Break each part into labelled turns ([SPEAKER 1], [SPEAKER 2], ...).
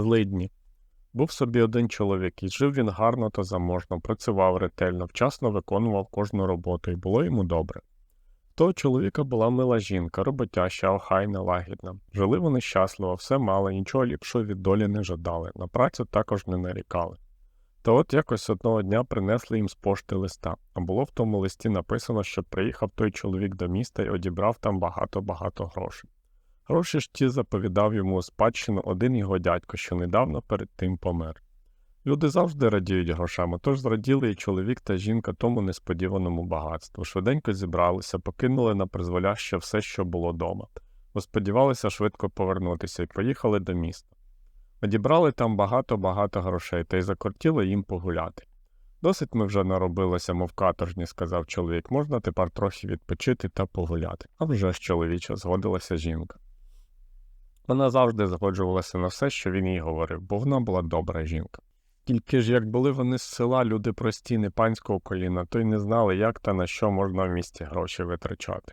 [SPEAKER 1] Злидні. Був собі один чоловік, і жив він гарно та заможно, працював ретельно, вчасно виконував кожну роботу, і було йому добре. Того чоловіка була мила жінка, роботяща, охайна, лагідна. Жили вони щасливо, все мали, нічого ліпшого від долі не жадали, на працю також не нарікали. Та от якось одного дня принесли їм з пошти листа, а було в тому листі написано, що приїхав той чоловік до міста і одібрав там багато-багато грошей. Гроші ж ті заповідав йому у спадщину один його дядько, що недавно перед тим помер. Люди завжди радіють грошами, тож зраділи і чоловік та жінка тому несподіваному багатству. Швиденько зібралися, покинули на призволяще все, що було дома, бо сподівалися швидко повернутися і поїхали до міста. Одібрали там багато-багато грошей та й закортіло їм погуляти. Досить ми вже наробилися, мов каторжні, сказав чоловік, можна тепер трохи відпочити та погуляти. А вже ж чоловіче, згодилася жінка. Вона завжди згоджувалася на все, що він їй говорив, бо вона була добра жінка. Тільки ж як були вони з села люди прості, не панського коліна, то й не знали, як та на що можна в місті гроші витрачати.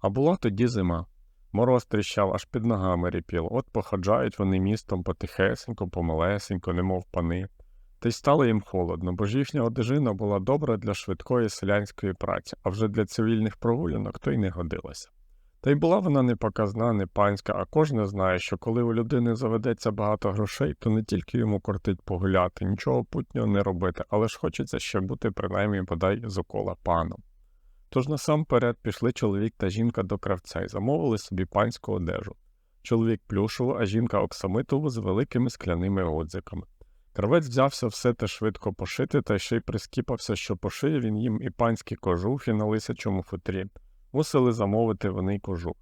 [SPEAKER 1] А була тоді зима. Мороз тріщав, аж під ногами ріпіло. От походжають вони містом потихесенько, помалесенько, немов пани. Та й стало їм холодно, бо ж їхня одежина була добра для швидкої селянської праці, а вже для цивільних прогулянок то й не годилася. Та й була вона не показна, не панська, а кожен знає, що коли у людини заведеться багато грошей, то не тільки йому кортить погуляти, нічого путнього не робити, але ж хочеться ще бути принаймні бодай з окола паном. Тож насамперед пішли чоловік та жінка до кравця і замовили собі панську одежу. Чоловік плюшову, а жінка оксамитову з великими скляними одзиками. Кравець взявся все те швидко пошити, та ще й прискіпався, що пошиє він їм і панські кожухи на лисячому футрі. Мусили замовити вони кожух.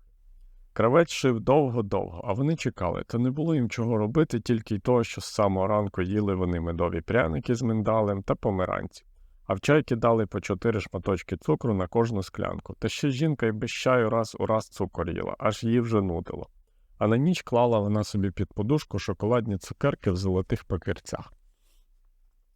[SPEAKER 1] Кравець шив довго-довго, а вони чекали, та не було їм чого робити, тільки й того, що з самого ранку їли вони медові пряники з миндалем та помиранці, а в чай кидали по чотири шматочки цукру на кожну склянку, та ще жінка й без чаю раз у раз цукор їла, аж її вже нудило. А на ніч клала вона собі під подушку шоколадні цукерки в золотих пакерцях.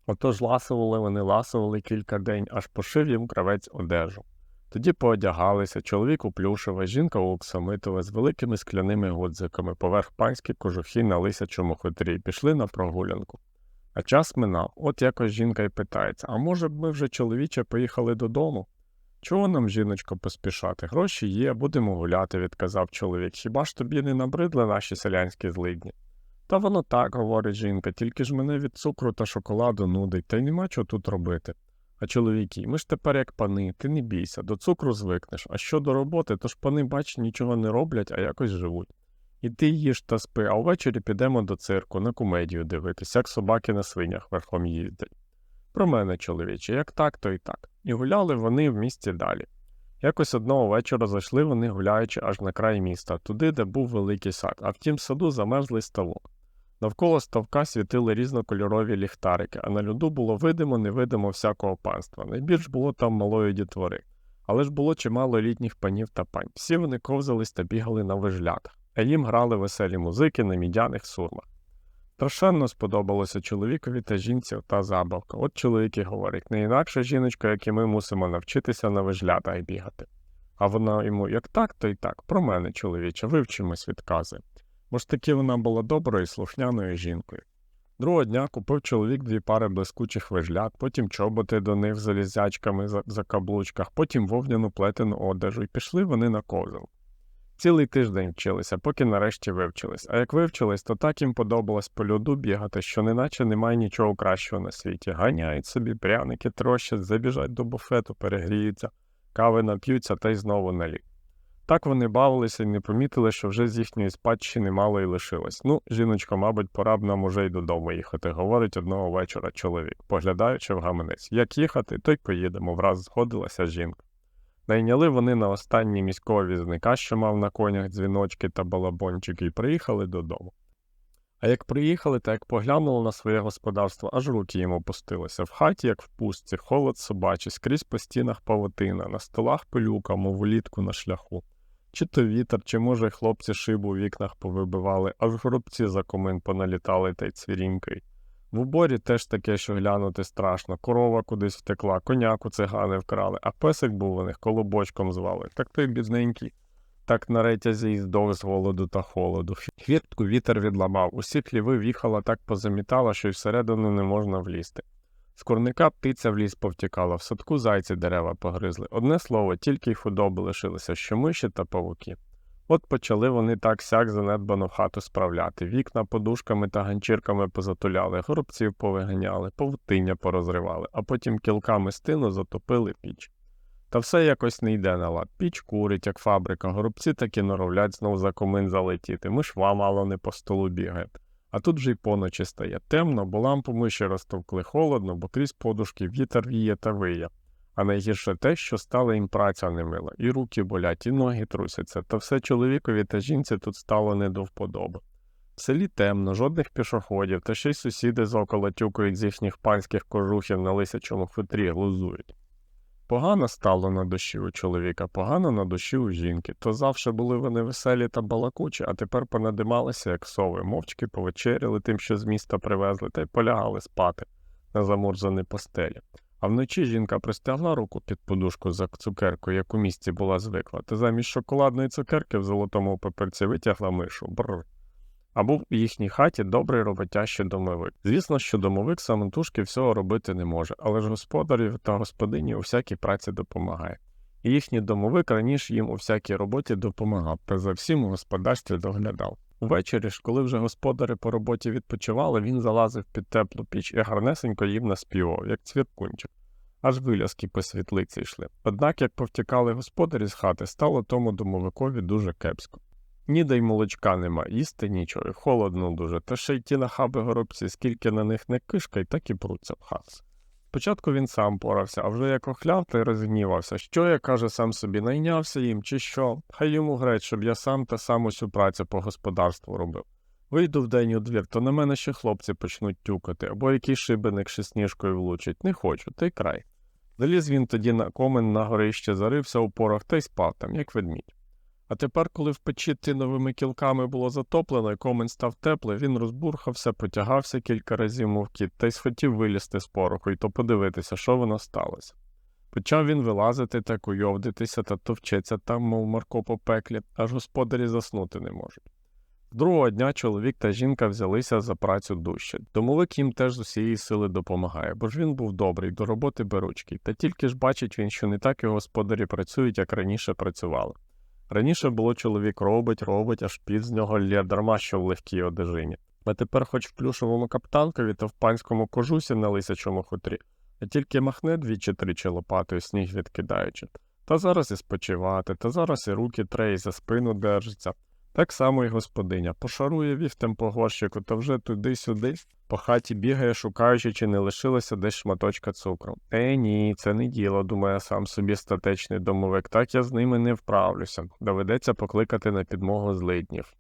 [SPEAKER 1] Отож ласували вони ласували кілька день, аж пошив їм кравець одежу. Тоді поодягалися, чоловік у плюшеве, жінка у оксамитове з великими скляними годзиками, поверх панські кожухи на лисячому хутрі, і пішли на прогулянку. А час минав, от якось жінка й питається: а може б ми вже чоловіче поїхали додому? Чого нам, жіночко, поспішати? Гроші є, будемо гуляти, відказав чоловік. Хіба ж тобі не набридли наші селянські злидні? Та воно так, говорить жінка, тільки ж мене від цукру та шоколаду нудить, та й нема чого тут робити. А чоловіки, ми ж тепер як пани, ти не бійся, до цукру звикнеш, а що до роботи, то ж пани, бач, нічого не роблять, а якось живуть. І ти їж та спи, а ввечері підемо до цирку на комедію дивитись, як собаки на свинях верхом їздять. Про мене, чоловіче, як так, то і так. І гуляли вони в місті далі. Якось одного вечора зайшли вони, гуляючи аж на край міста, туди, де був великий сад, а в тім саду замерзлий ставок. Навколо ставка світили різнокольорові ліхтарики, а на льоду було видимо, невидимо всякого панства. Найбільш було там малої дітвори, але ж було чимало літніх панів та пань. Всі вони ковзались та бігали на вижлятах, а їм грали веселі музики на мідяних сурмах. Страшенно сподобалося чоловікові та жінці та забавка. От чоловік і говорить, не інакше жіночка, як і ми мусимо навчитися на вижлятах бігати. А вона йому як так, то й так, про мене, чоловіче, вивчимось відкази. Бо ж таки вона була доброю і слухняною жінкою. Другого дня купив чоловік дві пари блискучих вижлят, потім чоботи до них залізячками за, за каблучках, потім вовняну плетену одежу, і пішли вони на ковзал. Цілий тиждень вчилися, поки нарешті вивчились. А як вивчились, то так їм подобалось по льоду бігати, що неначе немає нічого кращого на світі. Ганяють собі, пряники трощать, забіжать до буфету, перегріються, кави нап'ються та й знову на лік. Так вони бавилися і не помітили, що вже з їхньої спадщини мало й лишилось. Ну, жіночко, мабуть, пора б нам уже й додому їхати, говорить одного вечора чоловік, поглядаючи в гаманець. Як їхати, то й поїдемо, враз згодилася жінка. Найняли вони на останній міського візника, що мав на конях дзвіночки та балабончики, і приїхали додому. А як приїхали, та як поглянули на своє господарство, аж руки їм опустилися. В хаті, як в пустці, холод собачий, скрізь по стінах павутина, на столах пилюка, мов улітку на шляху. Чи то вітер, чи, може, хлопці шибу в вікнах повибивали, аж горобці за комин поналітали та й цвірінькою. В уборі теж таке, що глянути страшно, корова кудись втекла, коняку цигани вкрали, а песик був у них колобочком звали, так той бідненький. так на ретязі і здох з голоду та холоду. Хвіртку вітер відламав, усі хліви віхала так позамітала, що й всередину не можна влізти. З курника птиця в ліс повтікала, в садку зайці дерева погризли. Одне слово, тільки й худоби лишилося, що миші та павуки. От почали вони так сяк занедбану хату справляти, вікна подушками та ганчірками позатуляли, горобців повиганяли, павутиння порозривали, а потім кілками стину затопили піч. Та все якось не йде на лад. Піч курить, як фабрика, горобці таки норовлять знов за комин залетіти, мишва мало не по столу бігає. А тут вже й поночі стає темно, бо лампу миші розтовкли холодно, бо крізь подушки вітер віє та виє. А найгірше те, що стала їм праця немила, і руки болять, і ноги трусяться, та все чоловікові та жінці тут стало не до вподоби. В селі темно, жодних пішоходів, та ще й сусіди зокола тюкають з їхніх панських кожухів на лисячому хутрі глузують. Погано стало на душі у чоловіка, погано на душі у жінки. То завше були вони веселі та балакучі, а тепер понадималися, як сови, мовчки повечеряли тим, що з міста привезли, та й полягали спати на замурзані постелі. А вночі жінка простягла руку під подушку за цукерку, як у місті була звикла, та замість шоколадної цукерки в золотому паперці витягла мишу. Бррр. А був у їхній хаті добрий роботящий домовик. Звісно, що домовик самотужки всього робити не може, але ж господарів та господині у всякій праці допомагає. І їхній домовик раніше їм у всякій роботі допомагав, та за всім у господарстві доглядав. Увечері ж, коли вже господари по роботі відпочивали, він залазив під теплу піч і гарнесенько їм наспівав, як цвіркунчик. Аж виляски по світлиці йшли. Однак, як повтікали господарі з хати, стало тому домовикові дуже кепсько. Ніде й молочка нема, їсти нічого, холодно дуже, та ще й ті нахаби горобці, скільки на них не кишка, й так і пруться хас. Спочатку він сам порався, а вже як охляв, та й розгнівався. Що я, каже, сам собі найнявся їм, чи що? Хай йому греть, щоб я сам та сам усю працю по господарству робив. Вийду вдень у двір, то на мене ще хлопці почнуть тюкати, або який шибеник ще сніжкою влучить. Не хочу, та й край. Заліз він тоді на комен на горище, зарився у порох та й спав там, як ведмідь. А тепер, коли в печі тиновими кілками було затоплено і комен став теплий, він розбурхався, потягався кілька разів, мов кіт, та й схотів вилізти з пороху і то подивитися, що воно сталося. Почав він вилазити та куйовдитися та товчеться там, мов Марко по пеклі, аж господарі заснути не можуть. Другого дня чоловік та жінка взялися за працю дужче. Домовик їм теж з усієї сили допомагає, бо ж він був добрий, до роботи беручкий, та тільки ж бачить він, що не так і господарі працюють, як раніше працювали. Раніше було чоловік робить, робить, аж під з нього лє дарма, що в легкій одежині. А тепер хоч в плюшовому каптанкові та в панському кожусі на лисячому хутрі, а тільки махне двічі тричі лопатою сніг відкидаючи. Та зараз і спочивати, та зараз і руки тре, за спину держиться. Так само і господиня пошарує віфтем по горщику, та вже туди-сюди по хаті бігає, шукаючи, чи не лишилося десь шматочка цукру. Е, ні, це не діло, думає сам собі статечний домовик, так я з ними не вправлюся. Доведеться покликати на підмогу злиднів.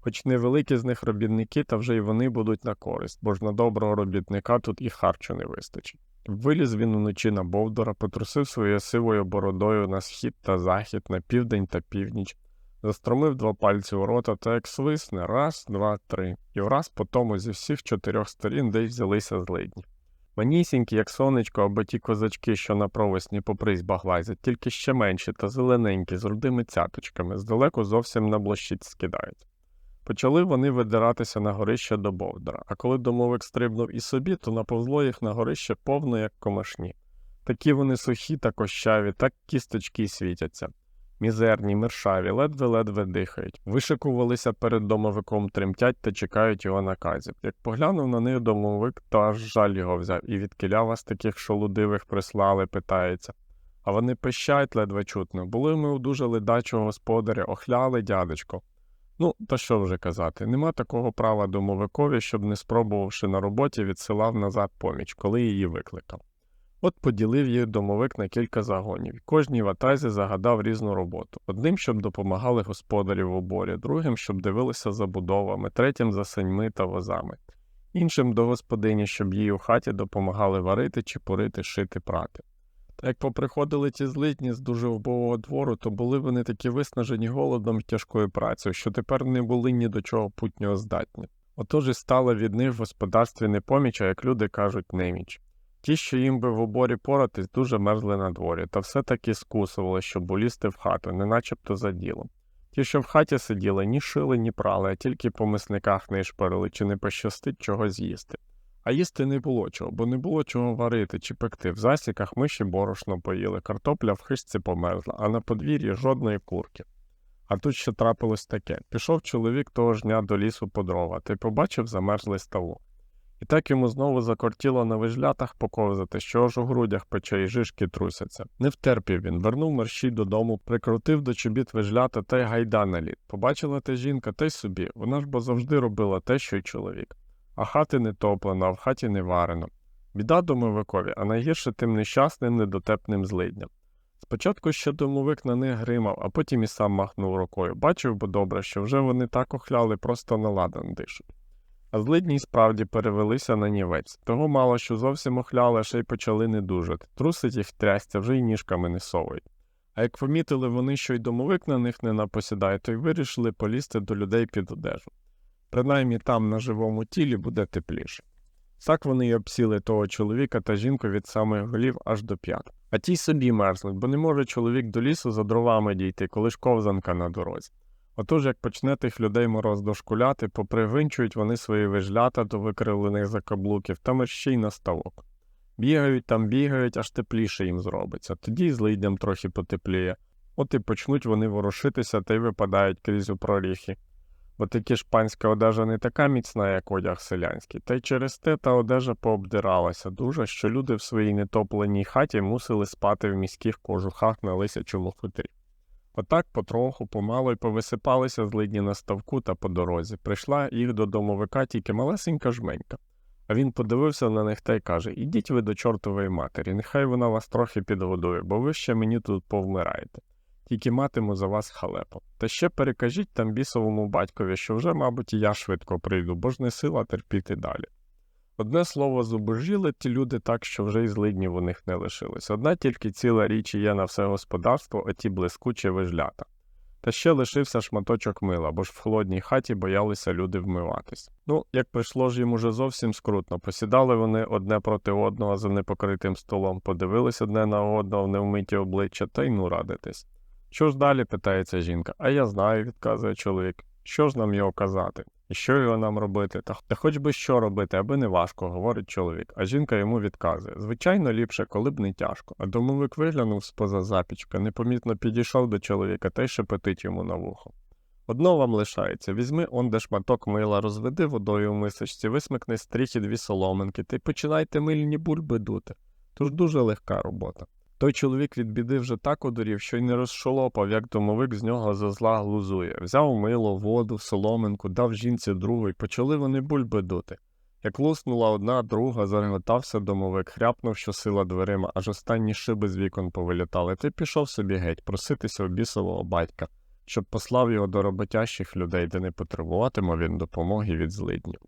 [SPEAKER 1] Хоч невеликі з них робітники, та вже й вони будуть на користь, бо ж на доброго робітника тут і харчу не вистачить. Виліз він уночі на Бовдора, потрусив своєю сивою бородою на схід та захід, на південь та північ застромив два пальці у рота та як свисне раз, два, три, і враз по тому зі всіх чотирьох сторін десь взялися злидні. Манісінькі, як сонечко, або ті козачки, що на провесні по призьбах лазять, тільки ще менші та зелененькі, з рудими цяточками, здалеку зовсім на блощиць скидають. Почали вони видиратися на горище до Бовдора, а коли домовик стрибнув і собі, то наповзло їх на горище повно, як комашні. Такі вони сухі та кощаві, так кісточки світяться мізерні, мершаві, ледве-ледве дихають, вишикувалися перед домовиком, тремтять та чекають його наказів. Як поглянув на них домовик, то аж жаль його взяв, і від кіля вас таких шолудивих прислали, питається. А вони пищать ледве чутно. Були ми у дуже ледачого господаря, охляли дядечко. Ну, та що вже казати, нема такого права домовикові, щоб, не спробувавши на роботі, відсилав назад поміч, коли її викликав. От поділив їх домовик на кілька загонів, кожній ватазі загадав різну роботу. Одним, щоб допомагали господарі в оборі, другим, щоб дивилися за будовами, третім за саньми та возами, іншим до господині, щоб їй у хаті допомагали варити, чепурити, шити, прати. Та як поприходили ті злитні з дуже вбогого двору, то були вони такі виснажені голодом і тяжкою працею, що тепер не були ні до чого путнього здатні. Отож і стала від них в господарстві не поміч, а як люди кажуть, неміч. Ті, що їм би в оборі поратись, дуже мерзли на дворі, та все таки скусували, щоб улізти в хату, не начебто за ділом. Ті, що в хаті сиділи, ні шили, ні прали, а тільки по мисниках не шпарили, чи не пощастить чого з'їсти. А їсти не було чого, бо не було чого варити чи пекти. В засіках миші борошно поїли, картопля в хижці померзла, а на подвір'ї жодної курки. А тут ще трапилось таке. Пішов чоловік того ж дня до лісу по дрова, та й побачив замерзлий ставок. І так йому знову закортіло на вижлятах поковзати, що аж у грудях пече і жишки трусяться. Не втерпів він, вернув мерщій додому, прикрутив до чобіт вижлята та й гайда на лід. Побачила те жінка, та й собі. Вона ж бо завжди робила те, що й чоловік. А хати не топлено, а в хаті не варено. Біда домовикові, а найгірше тим нещасним недотепним злидням. Спочатку ще домовик на них гримав, а потім і сам махнув рукою. Бачив би добре, що вже вони так охляли, просто на ладан дишуть. А злидні справді перевелися на нівець. Того мало що зовсім охляли, ще й почали не дужати. Трусить їх трястя, вже й ніжками не совують. А як помітили вони, що й домовик на них не напосідає, то й вирішили полізти до людей під одежу. Принаймні там на живому тілі буде тепліше. Так вони й обсіли того чоловіка та жінку від самих голів аж до п'ят. А ті собі мерзнуть, бо не може чоловік до лісу за дровами дійти, коли ж ковзанка на дорозі. Отож, як почне тих людей мороз дошкуляти, попривинчують вони свої вижлята до викривлених закаблуків та мерщій на ставок. Бігають там, бігають, аж тепліше їм зробиться, тоді й злидням трохи потепліє. От і почнуть вони ворушитися та й випадають крізь у проріхи. Бо таки ж панська одежа не така міцна, як одяг селянський, та й через те та одежа пообдиралася дуже, що люди в своїй нетопленій хаті мусили спати в міських кожухах на лисячому хутрі. Отак потроху, помало й повисипалися злидні на ставку та по дорозі. Прийшла їх до домовика тільки малесенька жменька. А він подивився на них та й каже Ідіть ви до чортової матері, нехай вона вас трохи підгодує, бо ви ще мені тут повмираєте. Тільки матиму за вас халепу. Та ще перекажіть там бісовому батькові, що вже, мабуть, і я швидко прийду, бо ж не сила терпіти далі. Одне слово, зубожіли ті люди так, що вже й злиднів у них не лишилось. Одна тільки ціла річ є на все господарство, оті блискучі вижлята. Та ще лишився шматочок мила, бо ж в холодній хаті боялися люди вмиватись. Ну, як прийшло ж їм уже зовсім скрутно, посідали вони одне проти одного за непокритим столом, подивились одне на одного в невмиті обличчя та й ну радитись. Що ж далі? питається жінка. А я знаю, відказує чоловік. Що ж нам його казати? Що його нам робити? Та, та хоч би що робити, аби не важко, говорить чоловік, а жінка йому відказує. Звичайно, ліпше, коли б не тяжко. А домовик виглянув з-поза запічка, непомітно підійшов до чоловіка та й шепетить йому на вухо. Одно вам лишається візьми он де шматок мила, розведи водою в мисочці, висмикни з тріхи дві соломинки, та й починайте мильні бульби дути. Тож дуже легка робота. Той чоловік від біди вже так одурів, що й не розшолопав, як домовик з нього за зла глузує. Взяв мило, воду, соломинку, дав жінці другу, і почали вони бульби дути. Як луснула одна, друга, зареготався домовик, хряпнув щосила дверима, аж останні шиби з вікон повилітали, та пішов собі геть, проситися у бісового батька, щоб послав його до роботящих людей, де не потребуватиме він допомоги від злиднів.